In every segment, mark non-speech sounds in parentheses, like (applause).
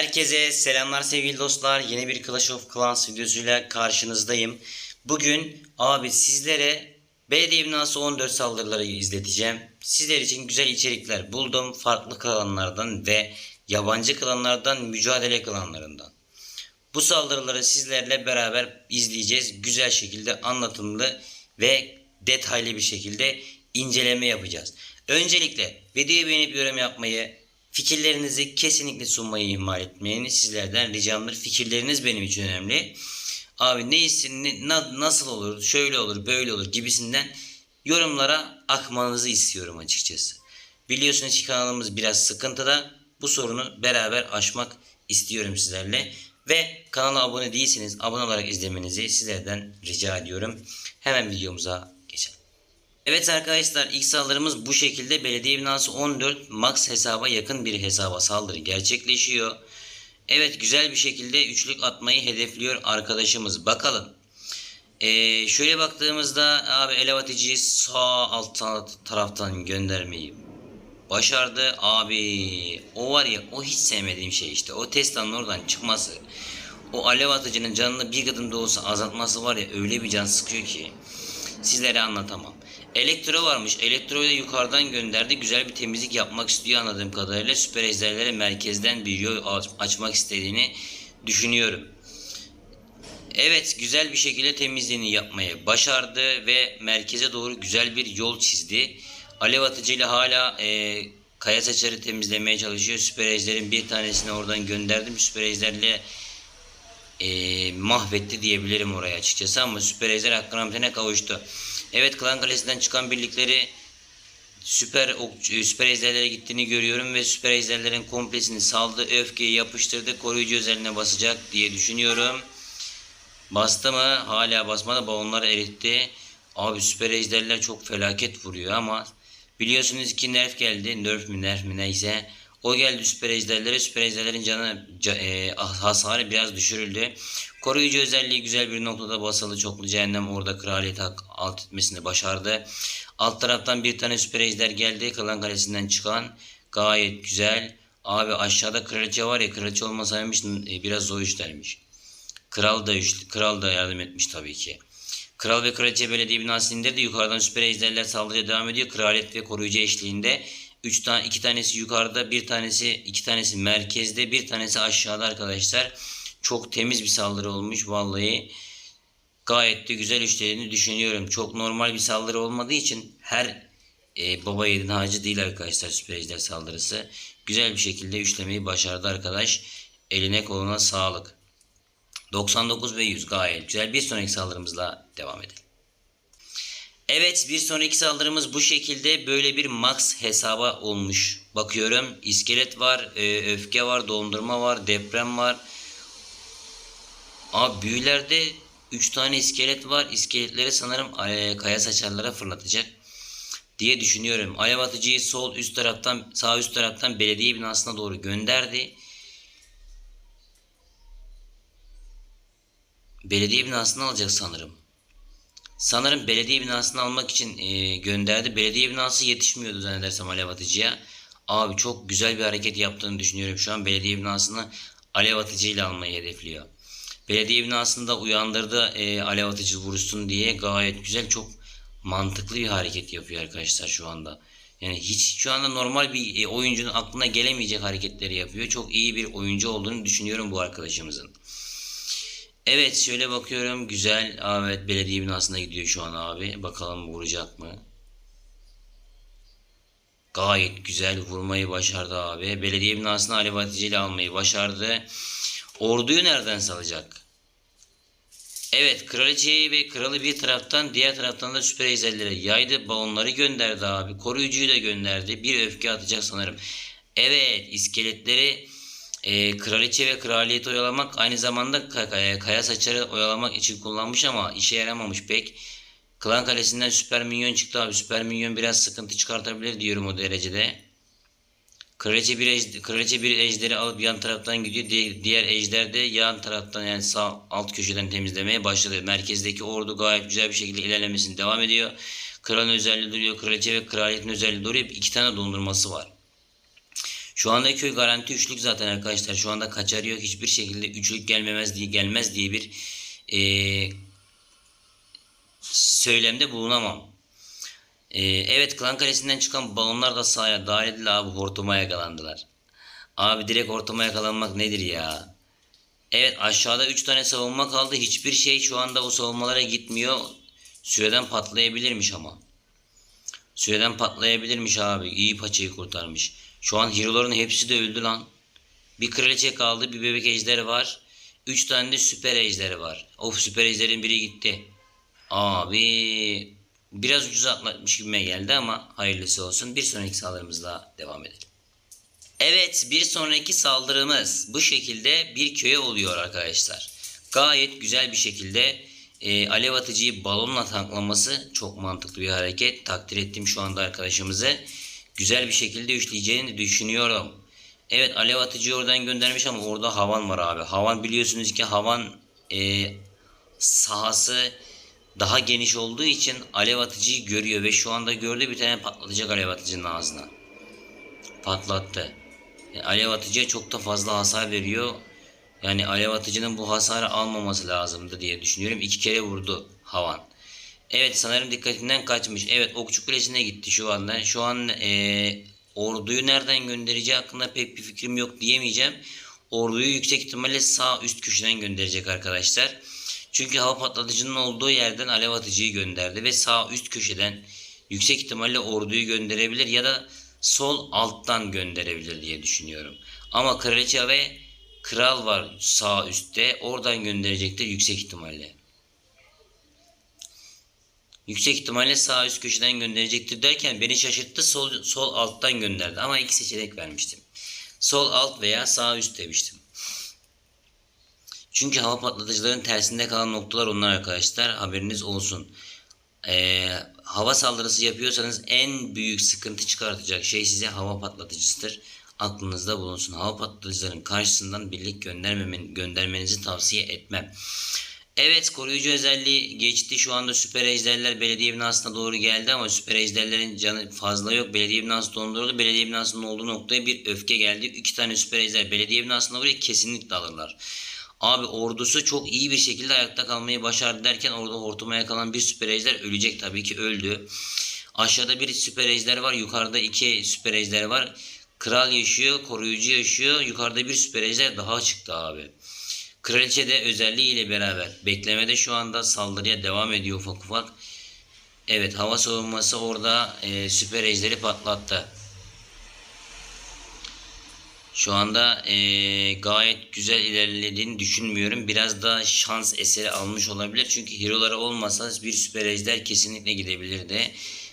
Herkese selamlar sevgili dostlar. Yeni bir Clash of Clans videosuyla karşınızdayım. Bugün abi sizlere belediye binası 14 saldırıları izleteceğim. Sizler için güzel içerikler buldum. Farklı klanlardan ve yabancı klanlardan, mücadele klanlarından. Bu saldırıları sizlerle beraber izleyeceğiz. Güzel şekilde anlatımlı ve detaylı bir şekilde inceleme yapacağız. Öncelikle videoyu beğenip yorum yapmayı, fikirlerinizi kesinlikle sunmayı ihmal etmeyin. Sizlerden ricamdır. Fikirleriniz benim için önemli. Abi ne isim, ne- na- nasıl olur, şöyle olur, böyle olur gibisinden yorumlara akmanızı istiyorum açıkçası. Biliyorsunuz ki kanalımız biraz sıkıntıda. Bu sorunu beraber aşmak istiyorum sizlerle. Ve kanala abone değilseniz abone olarak izlemenizi sizlerden rica ediyorum. Hemen videomuza. Evet arkadaşlar ilk saldırımız bu şekilde belediye binası 14 max hesaba yakın bir hesaba saldırı gerçekleşiyor. Evet güzel bir şekilde üçlük atmayı hedefliyor arkadaşımız. Bakalım. Ee, şöyle baktığımızda abi elev atıcıyı sağ alt ta- taraftan göndermeyi başardı. Abi o var ya o hiç sevmediğim şey işte. O Tesla'nın oradan çıkması. O alev atıcının canını bir kadın da olsa azaltması var ya öyle bir can sıkıyor ki. Sizlere anlatamam. Elektro varmış. Elektroyu da yukarıdan gönderdi. Güzel bir temizlik yapmak istiyor anladığım kadarıyla. Süper ejderlere merkezden bir yol aç- açmak istediğini düşünüyorum. Evet güzel bir şekilde temizliğini yapmayı başardı ve merkeze doğru güzel bir yol çizdi. Alev atıcıyla hala e, kaya saçarı temizlemeye çalışıyor. Süper ejderin bir tanesini oradan gönderdim. Süper ejderle e, mahvetti diyebilirim oraya açıkçası ama Süper Ejder hakkına kavuştu. Evet Klan Kalesi'nden çıkan birlikleri Süper e, Süper Ejderlere gittiğini görüyorum ve Süper Ejderlerin komplesini saldı, öfkeyi yapıştırdı, koruyucu özeline basacak diye düşünüyorum. Bastı mı? Hala basmadı. Balonları eritti. Abi süper ejderler çok felaket vuruyor ama biliyorsunuz ki nerf geldi. Nerf mi nerf mi neyse. O geldi süper ejderlere. Süper ejderlerin canı ca- e, hasarı biraz düşürüldü. Koruyucu özelliği güzel bir noktada basılı çoklu cehennem orada kraliyet hak alt etmesini başardı. Alt taraftan bir tane süper ejder geldi. Klan kalesinden çıkan gayet güzel. Abi aşağıda kraliçe var ya kraliçe olmasaymış e, biraz zor işlermiş. Kral da kral da yardım etmiş tabii ki. Kral ve kraliçe belediye binası indirdi. Yukarıdan süper ejderler saldırıya devam ediyor. Kraliyet ve koruyucu eşliğinde. Üç tane, iki tanesi yukarıda, bir tanesi, iki tanesi merkezde, bir tanesi aşağıda arkadaşlar. Çok temiz bir saldırı olmuş vallahi. Gayet de güzel işlediğini düşünüyorum. Çok normal bir saldırı olmadığı için her e, baba yiğidin harcı değil arkadaşlar süper saldırısı. Güzel bir şekilde üçlemeyi başardı arkadaş. Eline koluna sağlık. 99 ve 100 gayet güzel. Bir sonraki saldırımızla devam edelim. Evet bir sonraki saldırımız bu şekilde böyle bir max hesaba olmuş. Bakıyorum iskelet var, e, öfke var, dondurma var, deprem var. Abi büyülerde 3 tane iskelet var. İskeletleri sanırım e, kaya saçarlara fırlatacak diye düşünüyorum. Alev atıcıyı sol üst taraftan sağ üst taraftan belediye binasına doğru gönderdi. belediye binasını alacak sanırım. Sanırım belediye binasını almak için e, gönderdi. Belediye binası yetişmiyordu zannedersem alev atıcıya. Abi çok güzel bir hareket yaptığını düşünüyorum. Şu an belediye binasını alev atıcıyla almayı hedefliyor. Belediye binasında uyandırdı e, alev atıcı vursun diye gayet güzel çok mantıklı bir hareket yapıyor arkadaşlar şu anda. Yani hiç şu anda normal bir e, oyuncunun aklına gelemeyecek hareketleri yapıyor. Çok iyi bir oyuncu olduğunu düşünüyorum bu arkadaşımızın. Evet şöyle bakıyorum güzel Ahmet belediye binasına gidiyor şu an abi. Bakalım vuracak mı? Gayet güzel vurmayı başardı abi. Belediye binasını Alev Hatice ile almayı başardı. Orduyu nereden salacak? Evet kraliçeyi ve kralı bir taraftan diğer taraftan da süper ejderlere yaydı. Balonları gönderdi abi. Koruyucuyu da gönderdi. Bir öfke atacak sanırım. Evet iskeletleri e, kraliçe ve kraliyeti oyalamak aynı zamanda e, kaya saçları oyalamak için kullanmış ama işe yaramamış pek. Klan kalesinden süper minyon çıktı abi. Süper minyon biraz sıkıntı çıkartabilir diyorum o derecede. Kraliçe bir, ejder, kraliçe bir ejderi alıp yan taraftan gidiyor. Di- diğer ejder de yan taraftan yani sağ alt köşeden temizlemeye başladı. Merkezdeki ordu gayet güzel bir şekilde ilerlemesine devam ediyor. Kralın özelliği duruyor. Kraliçe ve kraliyetin özelliği duruyor. İki tane dondurması var. Şu anda köy garanti üçlük zaten arkadaşlar. Şu anda kaçarı yok. Hiçbir şekilde üçlük gelmemez diye gelmez diye bir eee, söylemde bulunamam. Eee, evet klan kalesinden çıkan balonlar da sahaya dahil edildi abi hortuma yakalandılar. Abi direkt hortuma yakalanmak nedir ya? Evet aşağıda 3 tane savunma kaldı. Hiçbir şey şu anda o savunmalara gitmiyor. Süreden patlayabilirmiş ama. Süreden patlayabilirmiş abi. İyi paçayı kurtarmış. Şu an hero'ların hepsi de öldü lan. Bir kraliçe kaldı. Bir bebek ejderi var. 3 tane de süper ejderi var. Of süper ejderin biri gitti. Abi biraz ucuz atlatmış gibime geldi ama hayırlısı olsun. Bir sonraki saldırımızla devam edelim. Evet bir sonraki saldırımız bu şekilde bir köye oluyor arkadaşlar. Gayet güzel bir şekilde e, alev atıcıyı balonla tanklaması çok mantıklı bir hareket. Takdir ettim şu anda arkadaşımızı. Güzel bir şekilde üçleyeceğini düşünüyorum. Evet alev atıcıyı oradan göndermiş ama orada havan var abi. Havan biliyorsunuz ki havan e, sahası daha geniş olduğu için alev atıcıyı görüyor ve şu anda gördü bir tane patlatacak alev atıcının ağzına patlattı. Yani alev atıcıya çok da fazla hasar veriyor. Yani alev atıcının bu hasarı almaması lazımdı diye düşünüyorum. İki kere vurdu Havan. Evet sanırım dikkatinden kaçmış. Evet okçu kulesine gitti şu anda. Şu an eee, orduyu nereden göndereceği hakkında pek bir fikrim yok diyemeyeceğim. Orduyu yüksek ihtimalle sağ üst köşeden gönderecek arkadaşlar. Çünkü hava patlatıcının olduğu yerden alev atıcıyı gönderdi ve sağ üst köşeden yüksek ihtimalle orduyu gönderebilir ya da sol alttan gönderebilir diye düşünüyorum. Ama kraliçe ve kral var sağ üstte. Oradan gönderecektir yüksek ihtimalle. Yüksek ihtimalle sağ üst köşeden gönderecektir derken beni şaşırttı. Sol, sol alttan gönderdi ama iki seçenek vermiştim. Sol alt veya sağ üst demiştim. Çünkü hava patlatıcıların tersinde kalan noktalar onlar arkadaşlar. Haberiniz olsun. Ee, hava saldırısı yapıyorsanız en büyük sıkıntı çıkartacak şey size hava patlatıcısıdır. Aklınızda bulunsun. Hava patlatıcıların karşısından birlik göndermemen, göndermenizi tavsiye etmem. Evet koruyucu özelliği geçti. Şu anda süper ejderler belediye binasına doğru geldi ama süper ejderlerin canı fazla yok. Belediye binası donduruldu. Belediye binasının olduğu noktaya bir öfke geldi. İki tane süper ejder belediye binasına buraya kesinlikle alırlar. Abi ordusu çok iyi bir şekilde ayakta kalmayı başardı derken orada hortuma yakalan bir süper ejder ölecek tabii ki öldü. Aşağıda bir süper ejder var. Yukarıda iki süper ejder var. Kral yaşıyor, koruyucu yaşıyor. Yukarıda bir süper ejder daha çıktı abi. Kraliçe de özelliğiyle beraber beklemede şu anda saldırıya devam ediyor ufak ufak. Evet hava savunması orada e, süper ejderi patlattı. Şu anda e, gayet güzel ilerlediğini düşünmüyorum. Biraz da şans eseri almış olabilir. Çünkü hero'ları olmasa bir süper ejder kesinlikle gidebilirdi.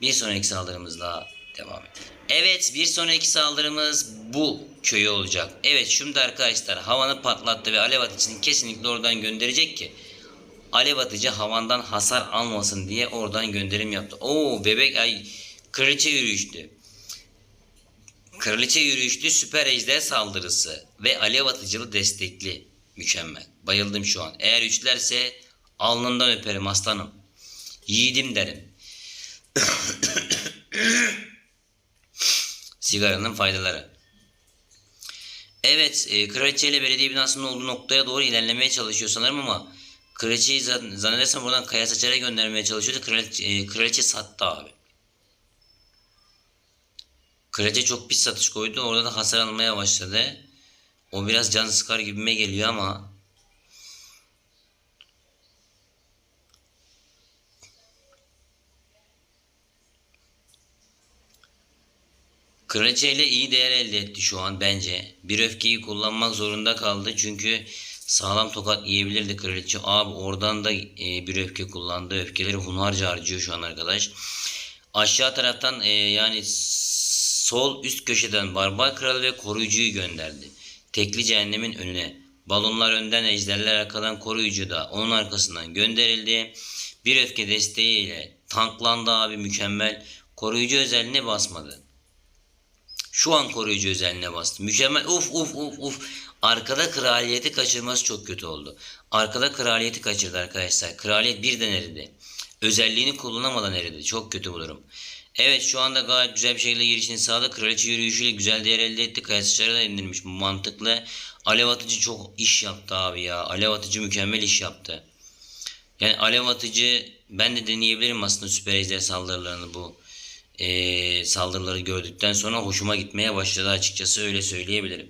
Bir sonraki saldırımızla devam edelim. Evet bir sonraki saldırımız bu köyü olacak. Evet şimdi arkadaşlar havanı patlattı ve alev atıcısını kesinlikle oradan gönderecek ki alev atıcı havandan hasar almasın diye oradan gönderim yaptı. Oo bebek ay kraliçe yürüyüştü. Kraliçe yürüyüşlü süper ejder saldırısı ve alev atıcılı destekli. Mükemmel. Bayıldım şu an. Eğer üçlerse alnından öperim aslanım. Yiğidim derim. (coughs) Sigaranın faydaları. Evet, e, kraliçe ile belediye binasının olduğu noktaya doğru ilerlemeye çalışıyor sanırım ama kraliçeyi zan- zannedersem buradan kaya saçara göndermeye çalışıyordu. Kraliçe, e, kraliçe sattı abi. Kraliçe çok pis satış koydu. Orada da hasar almaya başladı. O biraz can sıkar gibime geliyor ama Kraliçe ile iyi değer elde etti şu an bence. Bir öfkeyi kullanmak zorunda kaldı çünkü sağlam tokat yiyebilirdi kraliçe. Abi oradan da e, bir öfke kullandı. Öfkeleri hunharca harcıyor şu an arkadaş. Aşağı taraftan e, yani sol üst köşeden barbar kralı ve koruyucuyu gönderdi. Tekli cehennemin önüne. Balonlar önden ejderler arkadan koruyucu da onun arkasından gönderildi. Bir öfke desteğiyle tanklandı abi mükemmel. Koruyucu özelliğine basmadı. Şu an koruyucu özelliğine bastı. Mükemmel. Uf uf uf uf. Arkada kraliyeti kaçırması çok kötü oldu. Arkada kraliyeti kaçırdı arkadaşlar. Kraliyet birden eridi. Özelliğini kullanamadan eridi. Çok kötü bu durum. Evet şu anda gayet güzel bir şekilde girişini sağladı. Kraliçe yürüyüşüyle güzel değer elde etti. Kaya sıçrayı da indirmiş. Mantıklı. Alev atıcı çok iş yaptı abi ya. Alev atıcı mükemmel iş yaptı. Yani alev atıcı ben de deneyebilirim aslında süper ejder saldırılarını bu eee, saldırıları gördükten sonra hoşuma gitmeye başladı açıkçası öyle söyleyebilirim.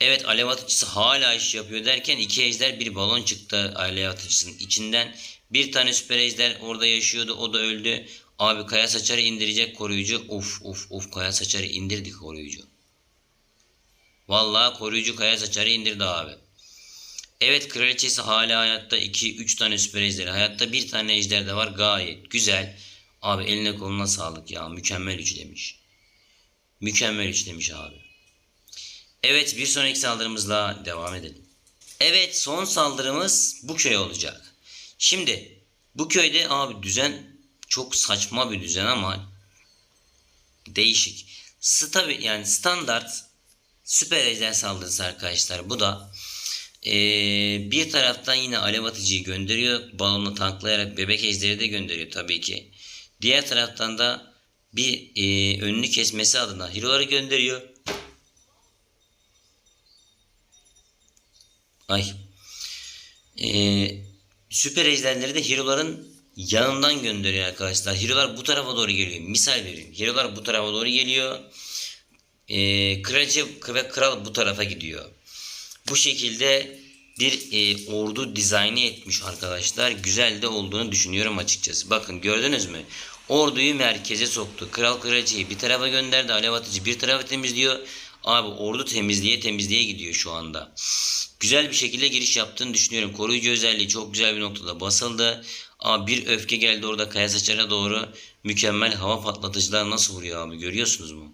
Evet alev atıcısı hala iş yapıyor derken iki ejder bir balon çıktı alev atıcısının içinden. Bir tane süper ejder orada yaşıyordu o da öldü. Abi kaya saçarı indirecek koruyucu. Uf uf uf kaya saçarı indirdi koruyucu. Vallahi koruyucu kaya saçarı indirdi abi. Evet kraliçesi hala hayatta 2-3 tane süper ejderi. Hayatta bir tane ejder de var gayet güzel. Abi eline koluna sağlık ya mükemmel üç demiş. Mükemmel üç demiş abi. Evet bir sonraki saldırımızla devam edelim. Evet son saldırımız bu köy olacak. Şimdi bu köyde abi düzen çok saçma bir düzen ama değişik. Stabi yani standart süper ejder saldırısı arkadaşlar. Bu da ee, bir taraftan yine alev atıcıyı gönderiyor. Balonla tanklayarak bebek ejderi de gönderiyor tabii ki. Diğer taraftan da bir e, önünü kesmesi adına hero'ları gönderiyor. Ay. Ee, süper ejderleri de hero'ların yanından gönderiyor arkadaşlar. Hero'lar bu tarafa doğru geliyor. Misal vereyim. Hero'lar bu tarafa doğru geliyor. Ee, kraliçe ve kral bu tarafa gidiyor. Bu şekilde bir e, ordu dizaynı etmiş arkadaşlar. Güzel de olduğunu düşünüyorum açıkçası. Bakın gördünüz mü? Orduyu merkeze soktu. Kral kraliçeyi bir tarafa gönderdi. Alev atıcı bir tarafa temizliyor. Abi ordu temizliğe temizliğe gidiyor şu anda. Güzel bir şekilde giriş yaptığını düşünüyorum. Koruyucu özelliği çok güzel bir noktada basıldı. Ama bir öfke geldi orada kaya saçara doğru. Mükemmel hava patlatıcılar nasıl vuruyor abi görüyorsunuz mu?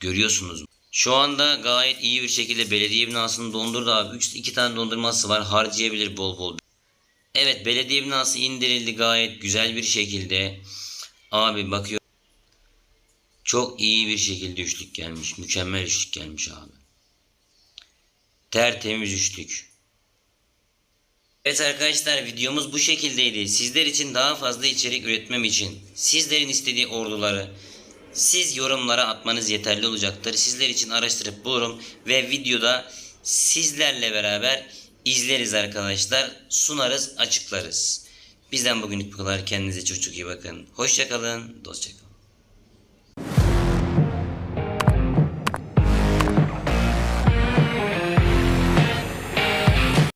Görüyorsunuz mu? Şu anda gayet iyi bir şekilde belediye binasını dondurdu abi. 3 2 tane dondurması var. Harcayabilir bol bol. Evet belediye binası indirildi gayet güzel bir şekilde. Abi bakıyor. Çok iyi bir şekilde üçlük gelmiş. Mükemmel üçlük gelmiş abi. Tertemiz üçlük. Evet arkadaşlar videomuz bu şekildeydi. Sizler için daha fazla içerik üretmem için sizlerin istediği orduları siz yorumlara atmanız yeterli olacaktır. Sizler için araştırıp bulurum ve videoda sizlerle beraber izleriz arkadaşlar. Sunarız, açıklarız. Bizden bugünlük bu kadar. Kendinize çok çok iyi bakın. Hoşçakalın, dostçakalın.